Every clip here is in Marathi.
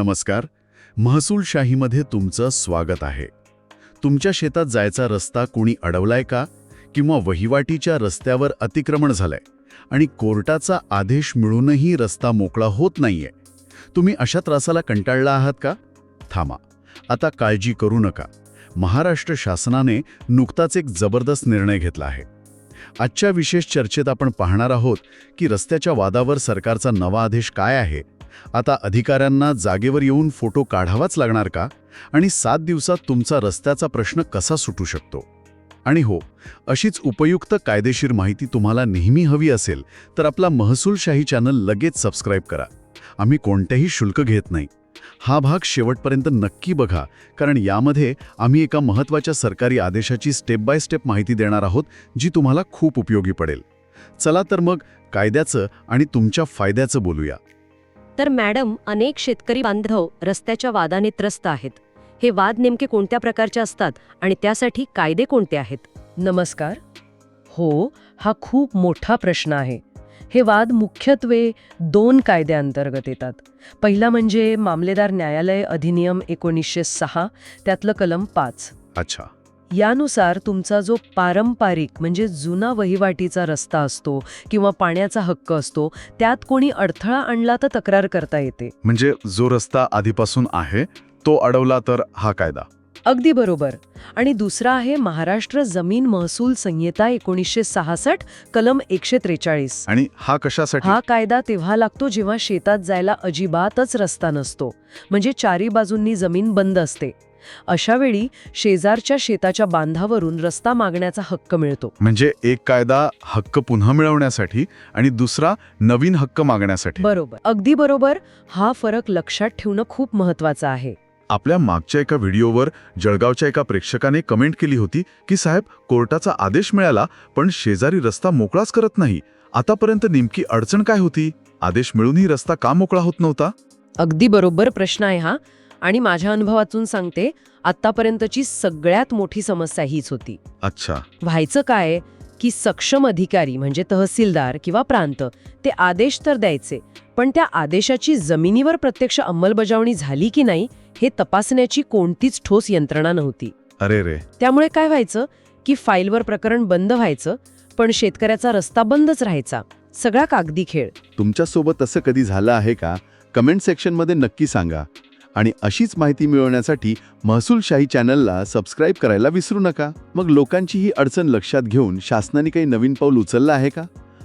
नमस्कार. महसूलशाहीमध्ये तुमचं स्वागत आहे. तुमच्या शेतात जायचा रस्ता कोणी अडवलाय का? किंवा वहिवाटीच्या रस्त्यावर अतिक्रमण झालंय आणि कोर्टाचा आदेश मिळूनही रस्ता मोकळा होत नाहीये. तुम्ही अशा त्रासाला कंटाळला आहात का? थांबा. आता काळजी करू नका. महाराष्ट्र शासनाने नुकताच एक जबरदस्त निर्णय घेतला आहे. आजच्या विशेष चर्चेत आपण पाहणार आहोत की रस्त्याच्या वादावर सरकारचा नवा आदेश काय आहे? आता अधिकाऱ्यांना जागेवर येऊन फोटो काढावाच लागणार का? आणि सात दिवसात तुमचा रस्त्याचा प्रश्न कसा सुटू शकतो? आणि हो अशीच उपयुक्त कायदेशीर माहिती तुम्हाला नेहमी हवी असेल तर आपला महसूलशाही चॅनल लगेच सबस्क्राईब करा. आम्ही कोणतेही शुल्क घेत नाही. हा भाग शेवटपर्यंत नक्की बघा कारण यामध्ये आम्ही एका महत्त्वाच्या सरकारी आदेशाची स्टेप बाय स्टेप माहिती देणार आहोत जी तुम्हाला खूप उपयोगी पडेल. चला तर मग कायद्याचं आणि तुमच्या फायद्याचं बोलूया. तर मॅडम अनेक शेतकरी बांधव रस्त्याच्या वादाने त्रस्त आहेत. हे वाद नेमके कोणत्या प्रकारचे असतात आणि त्यासाठी कायदे कोणते आहेत? नमस्कार. हो हा खूप मोठा प्रश्न आहे. हे वाद मुख्यत्वे दोन कायद्याअंतर्गत येतात. पहिला म्हणजे मामलेदार न्यायालय अधिनियम एकोणीसशे सहा त्यातलं कलम पाच. अच्छा. यानुसार तुमचा जो पारंपरिक म्हणजे जुना वहिवाटीचा रस्ता असतो किंवा पाण्याचा हक्क असतो त्यात कोणी अडथळा आणला तर तक्रार करता येते. म्हणजे जो रस्ता आधीपासून आहे तो अडवला तर हा कायदा? अगदी बरोबर. आणि दुसरा आहे महाराष्ट्र जमीन महसूल संहिता एकोणीसशे सहासष्ट कलम एकशे त्रेचाळीस. आणि हा कशासाठी? हा कायदा तेव्हा लागतो जेव्हा शेतात जायला अजिबातच रस्ता नसतो. म्हणजे चारी बाजूंनी जमीन बंद असते. अशा वेळी शेजारच्या शेताच्या बांधावरून रस्ता मागण्याचा हक्क मिळतो. म्हणजे एक कायदा हक्क पुन्हा मिळवण्यासाठी आणि दुसरा नवीन हक्क मागण्यासाठी. बरोबर. अगदी बरोबर. हा फरक लक्षात ठेवणं खूप महत्वाचं आहे. आपल्या मागच्या एका व्हिडिओवर जळगावच्या एका प्रेक्षकाने कमेंट केली होती की साहेब कोर्टाचा आदेश मिळाला पण शेजारी रस्ता मोकळाच करत नाही. आतापर्यंत नेमकी अडचण काय होती? आदेश मिळूनही रस्ता का मोकळा होत नव्हता? अगदी बरोबर प्रश्न आहे हा. आणि माझ्या अनुभवातून सांगते आतापर्यंतची सगळ्यात मोठी समस्या हीच होती. अच्छा. व्हायचं काय की सक्षम अधिकारी म्हणजे तहसीलदार किंवा प्रांत ते आदेश तर द्यायचे पण त्या आदेशाची जमिनीवर प्रत्यक्ष अंमलबजावणी झाली की नाही हे तपासण्याची कोणतीच ठोस यंत्रणा नव्हती. अरे रे. त्यामुळे काय व्हायचं की फाईलवर प्रकरण बंद व्हायचं पण शेतकऱ्याचा रस्ता बंदच राहायचा. सगळा कागदी खेळ. तुमच्यासोबत असं कधी झालं आहे का? कमेंट सेक्शनमध्ये नक्की सांगा. आणि अशीच माहिती मिळवण्यासाठी महसूलशाही चॅनलला सबस्क्राईब करायला विसरू नका. मग लोकांची ही अडचण लक्षात घेऊन शासनाने काही नवीन पाऊल उचललं आहे का?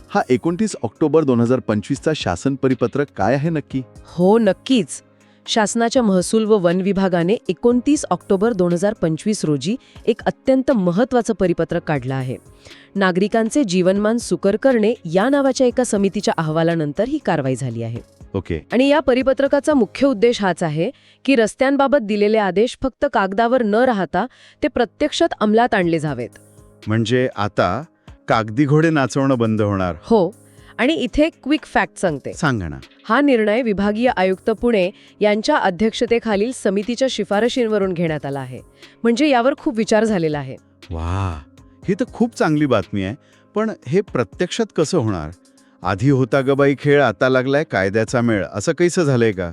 हा एकोणतीस ऑक्टोबर दोन हजार पंचवीसचा शासन परिपत्रक काय आहे नक्की? हो नक्कीच. शासनाच्या महसूल व वन विभागाने एकोणतीस ऑक्टोबर दोन हजार पंचवीस रोजी एक अत्यंत महत्त्वाचं परिपत्रक काढलं आहे. नागरिकांचे जीवनमान सुकर करणे या नावाच्या एका समितीच्या अहवालानंतर ही कारवाई झाली आहे. ओके. आणि या परिपत्रकाचा मुख्य उद्देश हाच आहे की रस्त्यांबाबत दिलेले आदेश फक्त कागदावर न राहता ते प्रत्यक्षात अंमलात आणले जावेत. म्हणजे आता कागदी घोडे नाचवणं बंद होणार. हो आणि इथे क्विक फॅक्ट सांगते. सांगा ना. हा निर्णय विभागीय आयुक्त पुणे यांच्या अध्यक्षतेखालील समितीच्या शिफारशींवरून घेण्यात आला आहे. म्हणजे यावर खूप विचार झालेला आहे. वा ही तर खूप चांगली बातमी आहे. पण हे प्रत्यक्षात कसं होणार? आधी होता ग बाई खेळ आता लागलाय कायद्याचा मेळ. असं कैसं झालंय का?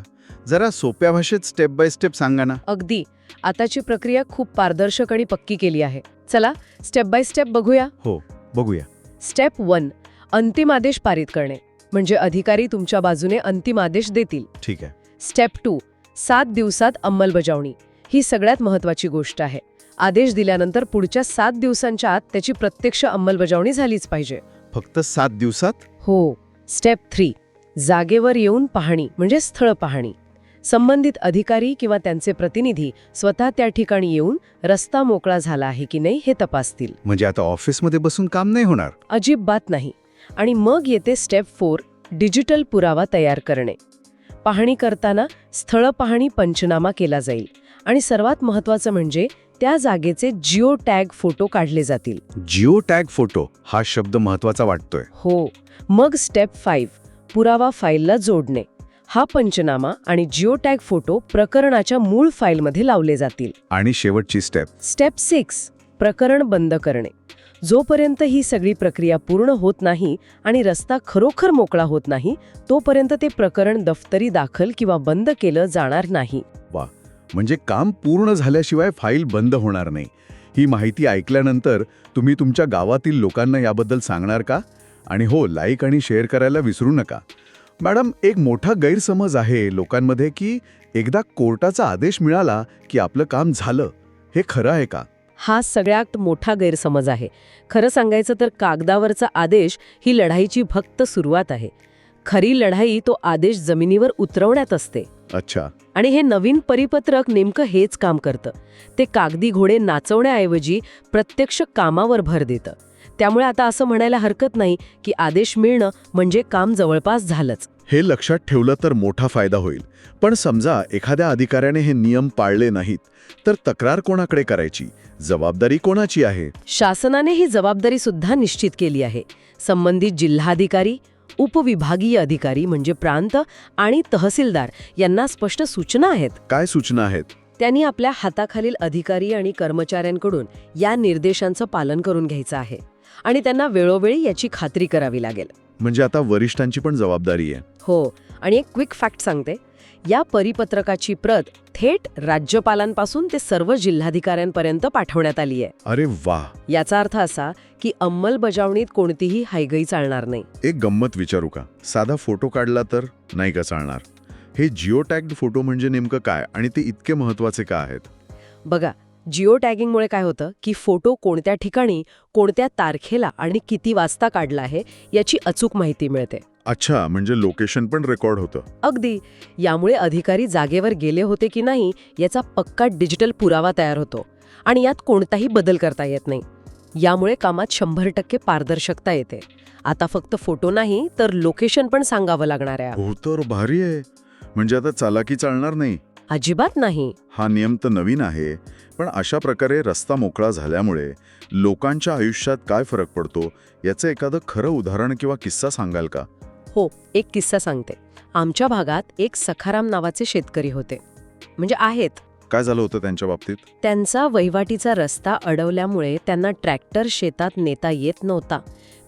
जरा सोप्या भाषेत स्टेप बाय स्टेप सांगा ना. अगदी. आताची प्रक्रिया खूप पारदर्शक आणि पक्की केली आहे. चला स्टेप बाय स्टेप बघूया. हो बघूया. स्टेप वन अंतिम आदेश पारित करणे. म्हणजे अधिकारी तुमच्या बाजूने अंतिम आदेश देतील. ठीक आहे. स्टेप टू सात दिवसात अंमलबजावणी. ही सगळ्यात महत्वाची गोष्ट आहे. आदेश दिल्यानंतर पुढच्या सात दिवसांच्या आत त्याची प्रत्यक्ष अंमलबजावणी झालीच पाहिजे. फक्त सात दिवसात? हो. स्टेप थ्री जागेवर येऊन पाहणी म्हणजे स्थळ पाहणी. संबंधित अधिकारी किंवा त्यांचे प्रतिनिधी स्वतः त्या ठिकाणी येऊन रस्ता मोकळा झाला आहे की नाही हे तपासतील. म्हणजे आता ऑफिसमध्ये बसून काम नाही होणार? अजिबात नाही. आणि मग येते स्टेप फोर डिजिटल पुरावा तयार करणे. पाहणी करताना स्थळ पाहणी पंचनामा केला जाईल. आणि सर्वात महत्त्वाचं म्हणजे त्या जागेचे जिओ टॅग फोटो काढले जातील. जिओ टॅग फोटो हा शब्द महत्त्वाचा वाटतोय. हो. मग स्टेप फाईव्ह पुरावा फाईलला जोडणे. हा पंचनामा आणि जिओ टॅग फोटो प्रकरणाच्या मूळ फाईलमध्ये लावले जातील. आणि शेवटची स्टेप. स्टेप सिक्स प्रकरण बंद करणे. जोपर्यंत ही सगळी प्रक्रिया पूर्ण होत नाही आणि रस्ता खरोखर मोकळा होत नाही तोपर्यंत ते प्रकरण दफ्तरी दाखल किंवा बंद केलं जाणार नाही. म्हणजे काम पूर्ण झाल्याशिवाय फाईल बंद होणार नाही. ही माहिती ऐकल्यानंतर तुम्ही तुमच्या गावातील लोकांना याबद्दल सांगणार का? आणि हो लाईक आणि शेअर करायला विसरू नका. मॅडम एक मोठा गैरसमज आहे लोकांमध्ये की एकदा कोर्टाचा आदेश मिळाला की आपलं काम झालं. हे खरं आहे का? हा सगळ्यात मोठा गैरसमज आहे. खरं सांगायचं तर कागदावरचा आदेश ही लढाईची फक्त सुरुवात आहे. खरी लढाई तो आदेश जमिनीवर उतरवण्यात असते. अच्छा. आणि हे नवीन परिपत्रक नेमकं हेच काम करतं. ते कागदी घोडे नाचवण्याऐवजी प्रत्यक्ष कामावर भर देतं. त्यामुळे आता असं म्हणायला हरकत नाही की आदेश मिळणं म्हणजे काम जवळपास झालंच. हे लक्षात ठेवलं तर मोठा फायदा होईल. पण समजा एखाद्या अधिकाऱ्याने हे नियम पाळले नाहीत तर तक्रार कोणाकडे करायची? जबाबदारी कोणाची आहे? शासनाने ही जबाबदारी सुद्धा निश्चित केली आहे. संबंधित जिल्हाधिकारी उपविभागीय अधिकारी म्हणजे प्रांत आणि तहसीलदार यांना स्पष्ट सूचना आहेत. काय सूचना आहेत? त्यांनी आपल्या हाताखालील अधिकारी आणि कर्मचाऱ्यांकडून या निर्देशांचं पालन करून घ्यायचं आहे आणि त्यांना वेळोवेळी याची खात्री करावी लागेल. म्हणजे आता वरिष्ठांची पण जबाबदारी आहे. हो आणि एक क्विक फॅक्ट सांगते. या परिपत्रकाची प्रत थेट राज्यपालांपासून ते सर्व जिल्हाधिकाऱ्यांपर्यंत पाठवण्यात आली आहे. अरे वा. याचा अर्थ असा की अंमलबजावणीत कोणतीही हायगई चालणार नाही. एक गंमत विचारू का? साधा फोटो काढला तर नाही का चालणार? हे जिओ टॅग्ड फोटो म्हणजे नेमकं काय आणि ते इतके महत्त्वाचे का आहेत? बघा जिओ टॅगिंगमुळे काय होतं की फोटो कोणत्या ठिकाणी कोणत्या तारखेला आणि किती वाजता काढला आहे याची अचूक माहिती मिळते. अच्छा म्हणजे लोकेशन पण रेकॉर्ड होतं. अगदी. यामुळे अधिकारी जागेवर गेले होते की नाही याचा पक्का डिजिटल पुरावा तयार होतो. आणि यात कोणताही बदल करता येत नाही. यामुळे कामात शंभर टक्के पारदर्शकता येते. आता फक्त फोटो नाही तर लोकेशन पण सांगावं लागणार आहे. हो तर भारी आहे. म्हणजे आता चालाकी चालणार नाही. अजिबात नाही. हा नियम तर नवीन आहे पण अशा प्रकारे रस्ता मोकळा झाल्यामुळे लोकांच्या आयुष्यात काय फरक पडतो याचं एखादं खरं उदाहरण किंवा किस्सा सांगाल का? हो एक किस्सा सांगते. आमच्या भागात एक सखाराम नावाचे शेतकरी होते. म्हणजे आहेत. काय झालं होतं त्यांच्या बाबतीत? त्यांचा वहिवाटीचा रस्ता अडवल्यामुळे त्यांना ट्रॅक्टर शेतात नेता येत नव्हता.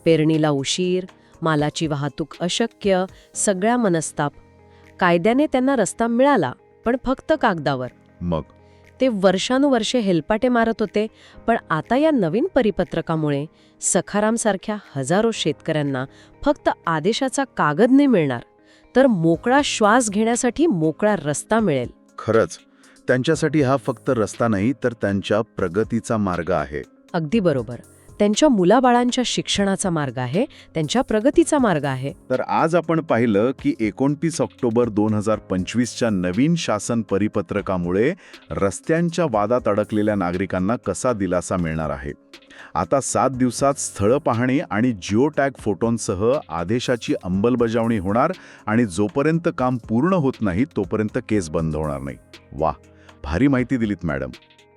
पेरणीला उशीर मालाची वाहतूक अशक्य सगळ्या मनस्ताप. कायद्याने त्यांना रस्ता मिळाला पण फक्त कागदावर. मग? ते वर्षानुवर्षे हेलपाटे मारत होते पण आता या नवीन परिपत्रकामुळे सखारामसारख्या हजारो शेतकऱ्यांना फक्त आदेशाचा कागद नाही मिळणार तर मोकळा श्वास घेण्यासाठी मोकळा रस्ता मिळेल. खरंच त्यांच्यासाठी हा फक्त रस्ता नाही तर त्यांच्या प्रगतीचा मार्ग आहे. अगदी बरोबर. त्यांच्या मुलाबाळांच्या शिक्षणाचा मार्ग आहे त्यांच्या प्रगतीचा मार्ग आहे. तर आज आपण पाहिलं की एकोणतीस ऑक्टोबर दोन हजार पंचवीसच्या नवीन शासन परिपत्रकामुळे रस्त्यांच्या वादात अडकलेल्या नागरिकांना कसा दिलासा मिळणार आहे? आता सात दिवसात स्थळं पाहणी आणि जिओ टॅग फोटोंसह आदेशाची अंमलबजावणी होणार आणि जोपर्यंत काम पूर्ण होत नाही तोपर्यंत केस बंद होणार नाही. वा भारी माहिती दिलीत मॅडम.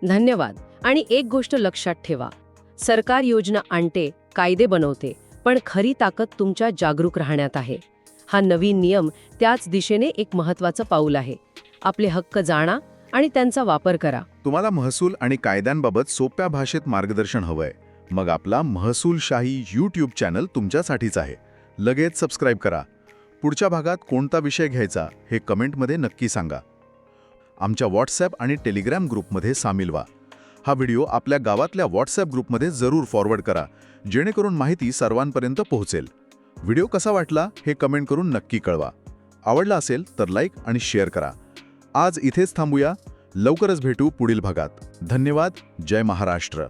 धन्यवाद. आणि एक गोष्ट लक्षात ठेवा. सरकार योजना आणते कायदे बनवते पण खरी ताकद तुमच्या जागरूक राहण्यात आहे. हा नवीन नियम त्याच दिशेने एक महत्वाचं पाऊल आहे. आपले हक्क जाणा आणि त्यांचा वापर करा. तुम्हाला महसूल आणि कायद्यांबाबत सोप्या भाषेत मार्गदर्शन हवंय. मग आपला महसूलशाही यूट्यूब चॅनल तुमच्यासाठीच आहे. लगेच सबस्क्राईब करा. पुढच्या भागात कोणता विषय घ्यायचा हे कमेंटमध्ये नक्की सांगा. आमच्या व्हॉट्सॲप आणि टेलिग्राम ग्रुपमध्ये सामील व्हा. हा व्हिडिओ आपल्या गावातल्या व्हॉट्सअप ग्रुपमध्ये जरूर फॉरवर्ड करा जेणेकरून माहिती सर्वांपर्यंत पोहोचेल. व्हिडिओ कसा वाटला हे कमेंट करून नक्की कळवा. आवडला असेल तर लाईक आणि शेअर करा. आज इथेच थांबूया. लवकरच भेटू पुढील भागात. धन्यवाद. जय महाराष्ट्र.